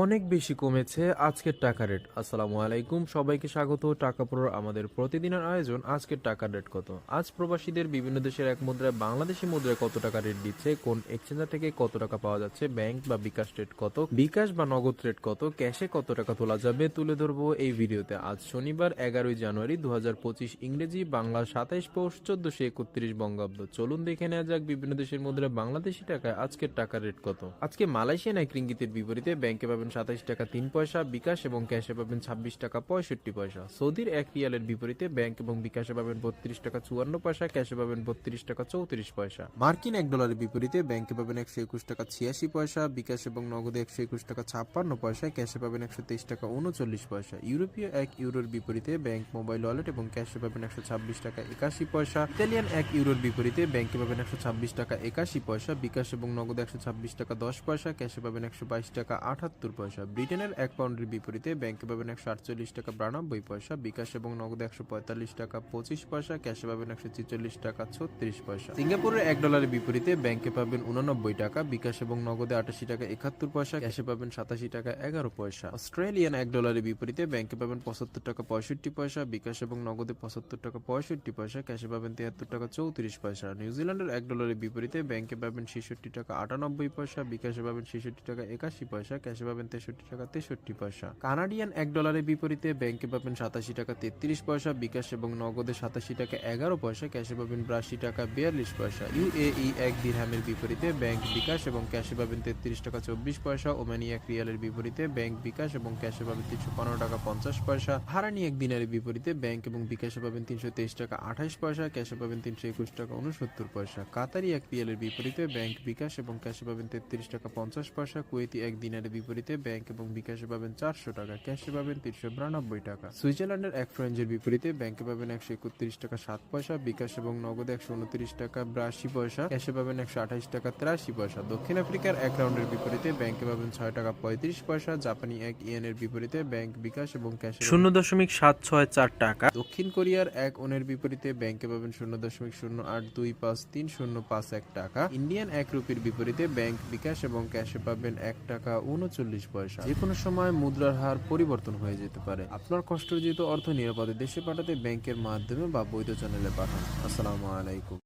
অনেক বেশি কমেছে আজকের টাকা রেট। আসসালামু আলাইকুম। সবাইকে স্বাগত। টাকা পড়ার আমাদের প্রতিদিনের আয়োজন, আজকের টাকার রেট কত? আজ প্রবাসীদের বিভিন্ন দেশের এক মুদ্রায় বাংলাদেশি মুদ্রায় কত টাকা রেট দিচ্ছে? কোন এক্সচেঞ্জার থেকে কত টাকা পাওয়া যাচ্ছে? ব্যাংক বা বিকাশ রেট কত? বিকাশ বা নগদ রেট কত? ক্যাশে কত টাকা তোলা যাবে? তুলে ধরবো এই ভিডিওতে। আজ শনিবার, এগারোই জানুয়ারি দু হাজার পঁচিশ ইংরেজি বাংলা সাতাইশ পৌষ, চোদ্দশো একত্রিশ বঙ্গাব্দ। চলুন দেখে নেওয়া যাক বিভিন্ন দেশের মুদ্রায় বাংলাদেশি টাকায় আজকের টাকার রেট কত। আজকে মালয়েশিয়ান এক রিঙ্গিতের বিপরীতে ব্যাংকে পাবেন সাতাইশ টাকা তিন পয়সা, বিকাশ এবং ক্যাশে পাবেন ছাব্বিশ টাকা পঁয়ষট্টি পয়সা। সৌদির এক রিয়ালের বিপরীতে ব্যাংক এবং বিকাশে পাবেন বত্রিশ টাকা চুয়ান্ন পয়সা, ক্যাশে পাবেন বত্রিশ টাকা চৌত্রিশ পয়সা। মার্কিন এক ডলারের বিপরীতে ব্যাংকে পাবেন একশো একুশ টাকা ছিয়াশি পয়সা, বিকাশ এবং নগদে একশো একুশ টাকা ছাপ্পান্ন পয়সা, ক্যাশে পাবেন একশো তেইশ টাকা উনচল্লিশ পয়সা। ইউরোপীয় এক ইউরোর বিপরীতে ব্যাংক মোবাইল ওয়ালেট এবং ক্যাশে পাবেন একশো ছাব্বিশ টাকা একাশি পয়সা। ইতালিয়ান এক ইউরোর বিপরীতে ব্যাংকে পাবেন একশো ছাব্বিশ টাকা একাশি পয়সা, বিকাশ এবং নগদে একশো ছাব্বিশ টাকা দশ পয়সা, ক্যাশে পাবেন একশো বাইশ টাকা আটাত্তর পয়সা। ব্রিটেনের এক পাউন্ডের বিপরীতে ব্যাংকে পাবেন একশো আটচল্লিশ টাকা বিরানব্বই পয়সা, বিকাশ এবং নগদে একশো পঁয়তাল্লিশ টাকা পঁচিশ পয়সা, ক্যাশে পাবেন একশো ছেচল্লিশ টাকা ছত্রিশ পয়সা। সিঙ্গাপুরের এক ডলারের বিপরীতে ব্যাংকে পাবেন উননব্বই টাকা, বিকাশ এবং নগদে আটাশি টাকা একাত্তর পয়সা, ক্যাশে পাবেন সাতাশি টাকা এগারো পয়সা। অস্ট্রেলিয়ান এক ডলারের বিপরীতে ব্যাংকে পাবেন পঁচাত্তর টাকা পঁয়ষট্টি পয়সা, বিকাশ এবং নগদে পঁচাত্তর টাকা পঁয়ষট্টি পয়সা, ক্যাশে পাবেন তিয়াত্তর টাকা চৌত্রিশ পয়সা। নিউজিল্যান্ডের এক ডলারের বিপরীতে ব্যাংকে পাবেন ছেষট্টি টাকা আটানব্বই পয়সা, বিকাশে পাবেন ছেষট্টি টাকা একাশি পয়সা, ক্যাশে পাবেন তেষট্টি টাকা তেষট্টি পয়সা। কানাডিয়ান এক ডলারের বিপরীতে ব্যাংকে পাবেন সাতাশি টাকা তেত্রিশ পয়সা, বিকাশ এবং নগদে সাতাশি টাকা এগারো পয়সা, ক্যাশে পাবেন বিরাশি টাকা বিয়াল্লিশ পয়সা। ইউএই এক দিরহামের বিপরীতে ব্যাংক বিকাশ এবং ক্যাশে পাবেন তেত্রিশ টাকা চব্বিশ পয়সা ওমানি এক রিয়ালের বিপরীতে ব্যাংক বিকাশ এবং ক্যাশে পাবেন তিনশো পনেরো টাকা পঞ্চাশ পয়সা। হারানি এক দিনের বিপরীতে ব্যাংক এবং বিকাশে পাবেন তিনশো তেইশ টাকা আঠাশ পয়সা, ক্যাশে পাবেন তিনশো একুশ টাকা উনসত্তর পয়সা। কাতারি এক রিয়ালের বিপরীতে ব্যাংক বিকাশ এবং ক্যাশে পাবেন তেত্রিশ টাকা পঞ্চাশ পয়সা, কুয়েতি এক দিনের বিপরীতে ব্যাংক এবং বিকাশে পাবেন চারশো টাকা ক্যাশে পাবেন তিনশো বিরানব্বই টাকা। সুইজারল্যান্ডের এক ফ্রেঞ্জের বিপরীতে ব্যাংকে পাবেন একশো একত্রিশ টাকা সাত পয়সা বিকাশ এবং নগদে একশো উনত্রিশ টাকা বিরাশি পয়সা ক্যাশে পাবেন একশো আঠাশ টাকা তিরাশি পয়সা। দক্ষিণ আফ্রিকার এক রাউন্ডের বিপরীতে ব্যাংকে পাবেন ছয় টাকা পঁয়ত্রিশ পয়সা জাপানি এক ইয়েনের বিপরীতে ব্যাংক বিকাশ এবং ক্যাশে শূন্য দশমিক সাত ছয় চার টাকা। দক্ষিণ কোরিয়ার এক ওনের বিপরীতে ব্যাংকে পাবেন শূন্য দশমিক শূন্য আট দুই পাঁচ তিন শূন্য পাঁচ এক টাকা। ইন্ডিয়ান এক রুপির বিপরীতে ব্যাংক বিকাশ এবং ক্যাশে পাবেন এক টাকা উনচল্লিশ পয়সা। যে কোনো সময় মুদ্রার হার পরিবর্তন হয়ে যেতে পারে। আপনার কষ্টার্জিত অর্থ নিরাপদে দেশে পাঠাতে ব্যাংকের মাধ্যমে বা বৈধ চ্যানেলে পাঠান। আসসালামু আলাইকুম।